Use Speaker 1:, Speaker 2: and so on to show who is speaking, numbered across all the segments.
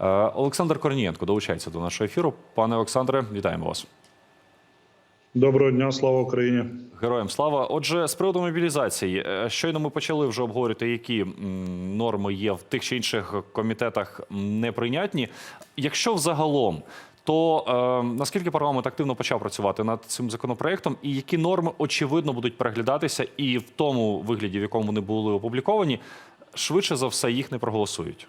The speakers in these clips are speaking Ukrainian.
Speaker 1: Е, Олександр Корнієнко долучається до нашого ефіру. Пане Олександре, вітаємо вас.
Speaker 2: Доброго дня, слава Україні.
Speaker 1: Героям слава. Отже, з приводу мобілізації, е, щойно ми почали вже обговорювати, які норми є в тих чи інших комітетах неприйнятні. Якщо взагалом, то е, наскільки парламент активно почав працювати над цим законопроектом, і які норми очевидно будуть переглядатися, і в тому вигляді, в якому вони були опубліковані, швидше за все їх не проголосують.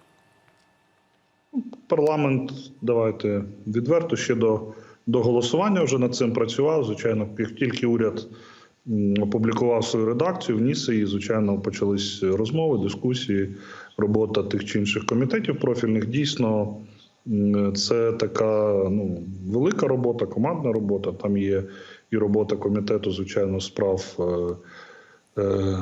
Speaker 2: Парламент, давайте відверто ще до, до голосування вже над цим працював. Звичайно, як тільки уряд опублікував свою редакцію, вніс її, звичайно, почались розмови, дискусії, робота тих чи інших комітетів профільних. Дійсно, це така ну, велика робота, командна робота. Там є і робота комітету, звичайно, справ. Е, е,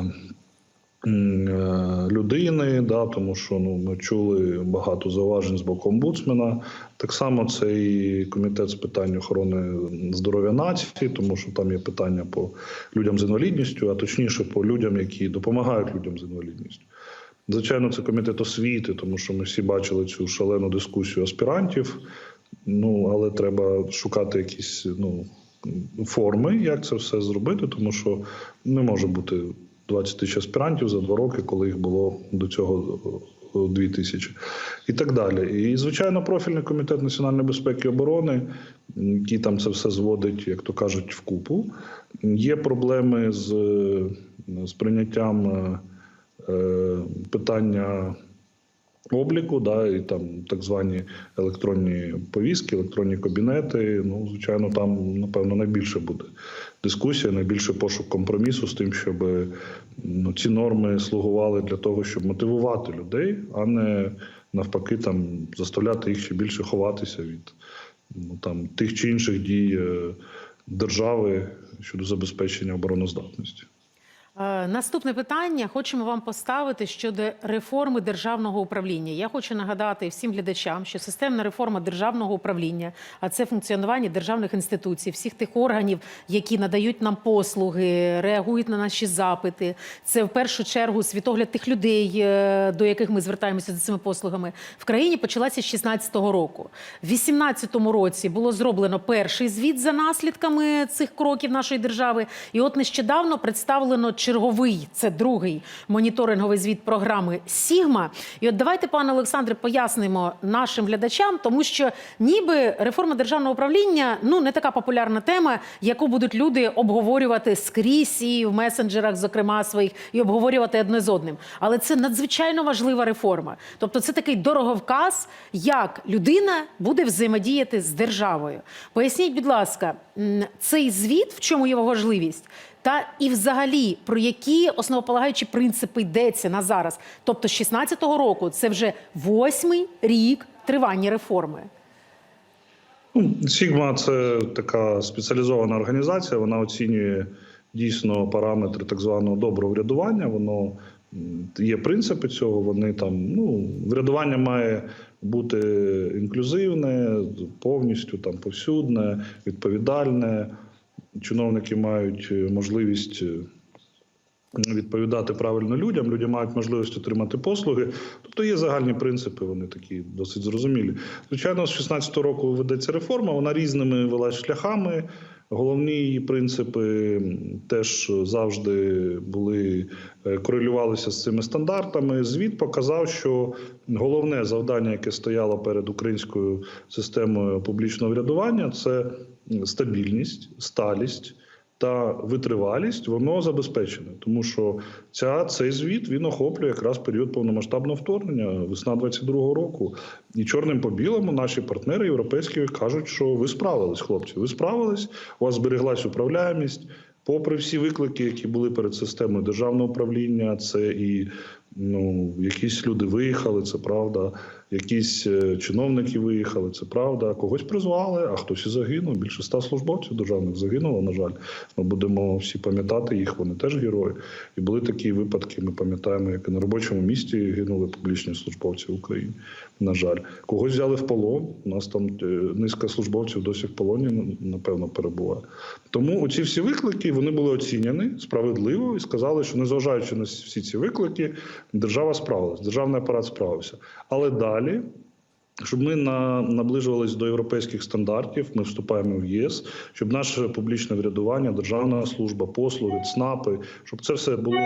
Speaker 2: людини, да, тому що ну, ми чули багато зауважень з боку омбудсмена. Так само це і комітет з питань охорони здоров'я нації, тому що там є питання по людям з інвалідністю, а точніше по людям, які допомагають людям з інвалідністю. Звичайно, це комітет освіти, тому що ми всі бачили цю шалену дискусію аспірантів. Ну, але треба шукати якісь ну, форми, як це все зробити, тому що не може бути 20 тисяч аспірантів за два роки, коли їх було до цього 2 тисячі, і так далі. І звичайно, профільний комітет національної безпеки і оборони, який там це все зводить, як то кажуть, в купу. Є проблеми з, з прийняттям е, е, питання обліку, да, і там так звані електронні повістки, електронні кабінети. Ну, звичайно, там напевно найбільше буде дискусія, найбільше пошук компромісу з тим, щоб ну, ці норми слугували для того, щоб мотивувати людей, а не навпаки там заставляти їх ще більше ховатися від ну, там тих чи інших дій е, держави щодо забезпечення обороноздатності.
Speaker 3: Е, Наступне питання хочемо вам поставити щодо реформи державного управління. Я хочу нагадати всім глядачам, що системна реформа державного управління, а це функціонування державних інституцій, всіх тих органів, які надають нам послуги, реагують на наші запити. Це в першу чергу світогляд тих людей, е, до яких ми звертаємося за цими послугами. В країні почалася з 16-го року. В 18-му році було зроблено перший звіт за наслідками цих кроків нашої держави. І от нещодавно представлено черговий, це другий моніторинговий звіт програми Сігма. І от давайте, пане Олександре, пояснимо нашим глядачам, тому що ніби реформа державного управління ну не така популярна тема, яку будуть люди обговорювати скрізь і в месенджерах, зокрема своїх, і обговорювати одне з одним. Але це надзвичайно важлива реформа. Тобто, це такий дороговказ, як людина буде взаємодіяти з державою. Поясніть, будь ласка, цей звіт, в чому його важливість? Та і взагалі про які основополагаючі принципи йдеться на зараз? Тобто, з 16-го року це вже восьмий рік тривання реформи.
Speaker 2: Ну, Сігма це така спеціалізована організація. Вона оцінює дійсно параметри так званого доброго врядування. Воно є принципи цього. Вони там ну врядування має бути інклюзивне, повністю там повсюдне, відповідальне. Чиновники мають е, можливість. е, Відповідати правильно людям, люди мають можливість отримати послуги. Тобто є загальні принципи, вони такі досить зрозумілі. Звичайно, з 16 року ведеться реформа, вона різними велась шляхами. Головні її принципи теж завжди були е, корелювалися з цими стандартами. Звіт показав, що головне завдання, яке стояло перед українською системою публічного врядування, це стабільність, сталість та витривалість, воно забезпечене, тому що ця цей звіт він охоплює якраз період повномасштабного вторгнення, весна 22-го року. І чорним по білому наші партнери європейські кажуть, що ви справились, хлопці. Ви справились, у вас збереглась управляємість. Попри всі виклики, які були перед системою державного управління, це і ну якісь люди виїхали, це правда. Якісь е, чиновники виїхали, це правда. Когось призвали, а хтось і загинув. Більше ста службовців державних загинуло. На жаль, ми будемо всі пам'ятати їх. Вони теж герої. І були такі випадки. Ми пам'ятаємо, як і на робочому місці гинули публічні службовці в Україні. На жаль, когось взяли в полон. У нас там е, низка службовців досі в полоні ну, напевно перебуває. Тому оці всі виклики вони були оцінені справедливо і сказали, що незважаючи на всі ці виклики, держава справилась, державний апарат справився. Але далі Щоб ми на, наближувались до європейських стандартів, ми вступаємо в єС, щоб наше публічне врядування, державна служба, послуги, ЦНАПи, щоб це все було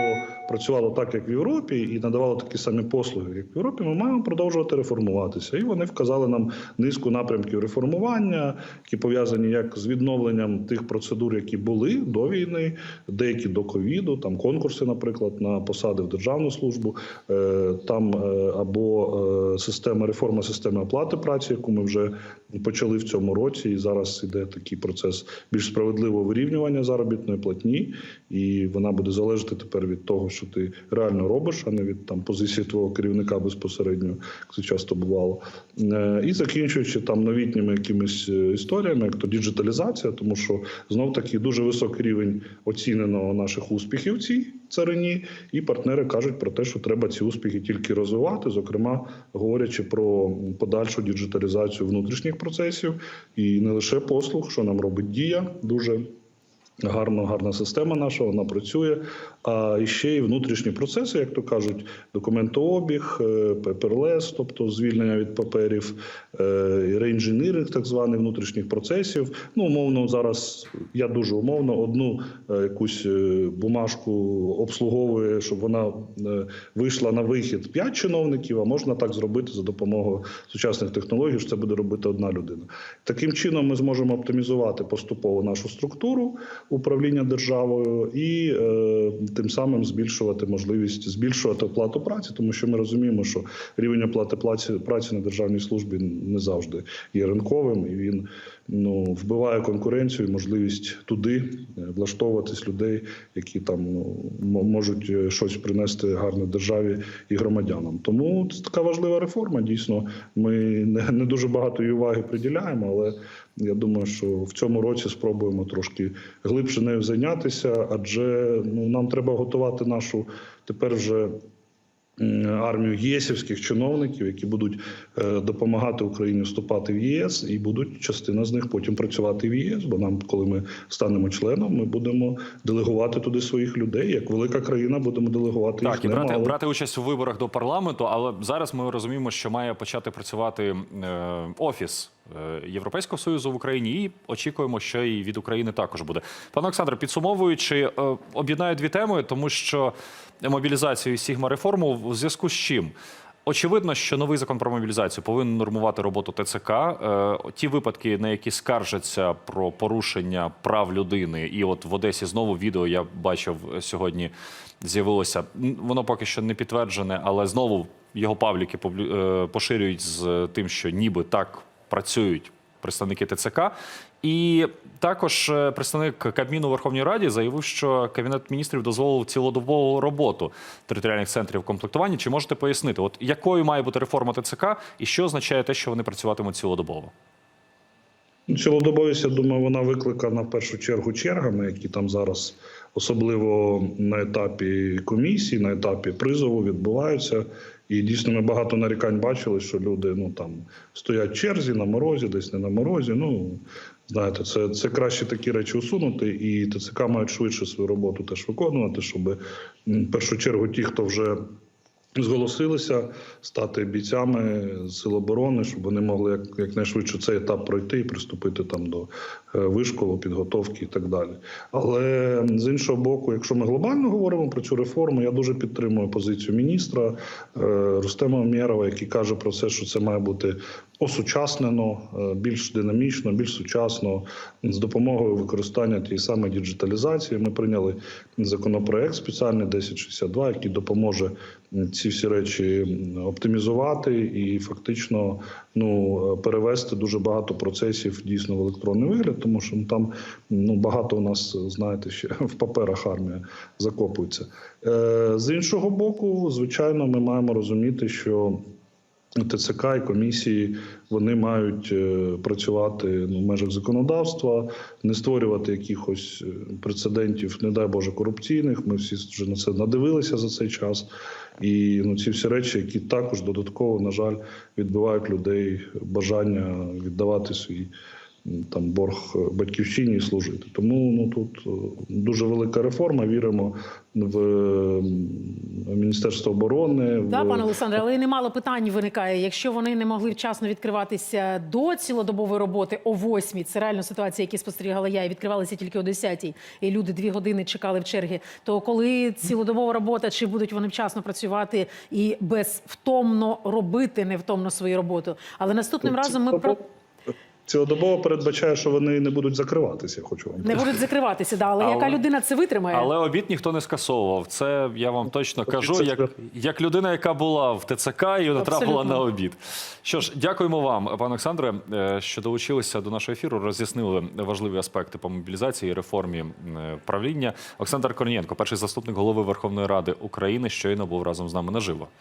Speaker 2: працювало так, як в Європі, і надавало такі самі послуги, як в Європі. Ми маємо продовжувати реформуватися. І вони вказали нам низку напрямків реформування, які пов'язані як з відновленням тих процедур, які були до війни, деякі до ковіду, там конкурси, наприклад, на посади в державну службу, е, там е, або е, система реформа системи оплати праці, яку ми вже почали в цьому році, і зараз іде такий процес більш справедливого вирівнювання заробітної платні, і вона буде залежати тепер від того, що ти реально робиш, а не від там позиції твого керівника безпосередньо, як це часто бувало. Е, І закінчуючи там новітніми якимись е, історіями, як то діджиталізація, тому що знов таки дуже високий рівень оцінено наших успіхів в цій царині, і партнери кажуть про те, що треба ці успіхи тільки розвивати, зокрема говорячи про подальшу діджиталізацію внутрішніх процесів і не лише послуг, що нам робить дія дуже. Гарно, гарна система наша, вона працює. А ще й внутрішні процеси, як то кажуть, документообіг, е, пеперлес, тобто звільнення від паперів, е, реінженіринг так званий внутрішніх процесів. Ну, умовно, зараз я дуже умовно одну е, якусь бумажку обслуговує, щоб вона вийшла на вихід 5 чиновників, а можна так зробити за допомогою сучасних технологій, що це буде робити одна людина. Таким чином ми зможемо оптимізувати поступово нашу структуру управління державою і е, тим самим збільшувати можливість збільшувати оплату праці, тому що ми розуміємо, що рівень оплати праці, праці на державній службі не завжди є ринковим, і він ну вбиває конкуренцію, і можливість туди е, влаштовуватись людей, які там ну можуть е, щось принести гарне державі і громадянам. Тому це така важлива реформа. Дійсно, ми не, не дуже багато її уваги приділяємо, але я думаю, що в цьому році спробуємо трошки глибше нею зайнятися, адже ну нам треба готувати нашу тепер вже. Армію єсівських чиновників, які будуть е, допомагати Україні вступати в ЄС, і будуть частина з них потім працювати в ЄС. Бо нам, коли ми станемо членом, ми будемо делегувати туди своїх людей. Як велика країна, будемо делегувати їх
Speaker 1: Так, і брати,
Speaker 2: немало.
Speaker 1: брати участь у виборах до парламенту, але зараз ми розуміємо, що має почати працювати е, офіс Європейського союзу в Україні, і очікуємо, що і від України також буде. Пане Олександре, підсумовуючи, е, об'єднаю дві теми, тому що мобілізацію і Сігма реформу в зв'язку з чим. Очевидно, що новий закон про мобілізацію повинен нормувати роботу ТЦК. Е, Ті випадки, на які скаржаться про порушення прав людини, і от в Одесі знову відео я бачив е, сьогодні. З'явилося воно поки що не підтверджене, але знову його пабліки е, поширюють з тим, що ніби так працюють представники ТЦК. І також е, представник Кабміну Верховній Раді заявив, що Кабінет міністрів дозволив цілодобову роботу територіальних центрів комплектування. Чи можете пояснити, от якою має бути реформа ТЦК і що означає те, що вони працюватимуть цілодобово?
Speaker 2: Цілодобовість, я думаю, вона викликана в першу чергу чергами, які там зараз, особливо на етапі комісії, на етапі призову відбуваються. І дійсно ми багато нарікань бачили, що люди ну там стоять в черзі на морозі, десь не на морозі. Ну знаєте, це, це краще такі речі усунути, і ТЦК мають швидше свою роботу теж виконувати, щоб в першу чергу ті, хто вже зголосилися стати бійцями сил оборони, щоб вони могли як, якнайшвидше цей етап пройти і приступити там до е, вишколу, підготовки і так далі. Але з іншого боку, якщо ми глобально говоримо про цю реформу, я дуже підтримую позицію міністра е, Рустема Умєрова, який каже про це, що це має бути осучаснено, е, більш динамічно, більш сучасно з допомогою використання тієї самої діджиталізації. Ми прийняли законопроект спеціальний 1062, який допоможе м, ці всі речі оптимізувати і фактично ну е, перевести дуже багато процесів дійсно в електронний вигляд, тому що ну, там ну багато у нас знаєте ще в паперах армія закопується. Е, З іншого боку, звичайно, ми маємо розуміти, що ТЦК і комісії вони мають е, працювати ну, в межах законодавства, не створювати якихось е, прецедентів, не дай Боже, корупційних. Ми всі вже на це надивилися за цей час. І ну, ці всі речі, які також додатково, на жаль, відбивають людей бажання віддавати свій там борг е, батьківщині служити. Тому ну тут е, дуже велика реформа. Віримо в м, Міністерство оборони.
Speaker 3: Да,
Speaker 2: в...
Speaker 3: пане Олександре, але і немало питань виникає. Якщо вони не могли вчасно відкриватися до цілодобової роботи о 8, це реально ситуація, які спостерігала я, і відкривалися тільки о 10, і люди дві години чекали в черги. То коли цілодобова робота, чи будуть вони вчасно працювати і безвтомно робити невтомно свою роботу? Але наступним разом ми про
Speaker 2: Цілодобово передбачає, що вони не будуть закриватися. Я хочу вам
Speaker 3: не будуть закриватися. Да, але,
Speaker 1: Але-
Speaker 3: яка людина це витримає?
Speaker 1: Але обід ніхто не скасовував. Це я вам точно кажу,
Speaker 2: це
Speaker 1: як, як людина, яка була в ТЦК і не трапила
Speaker 3: Абсолютно.
Speaker 1: на обід. Що ж, дякуємо вам, пане Олександре, е, що долучилися до нашого ефіру, роз'яснили важливі аспекти по мобілізації і реформі е, правління. Олександр Корнієнко, перший заступник голови Верховної Ради України, щойно був разом з нами наживо.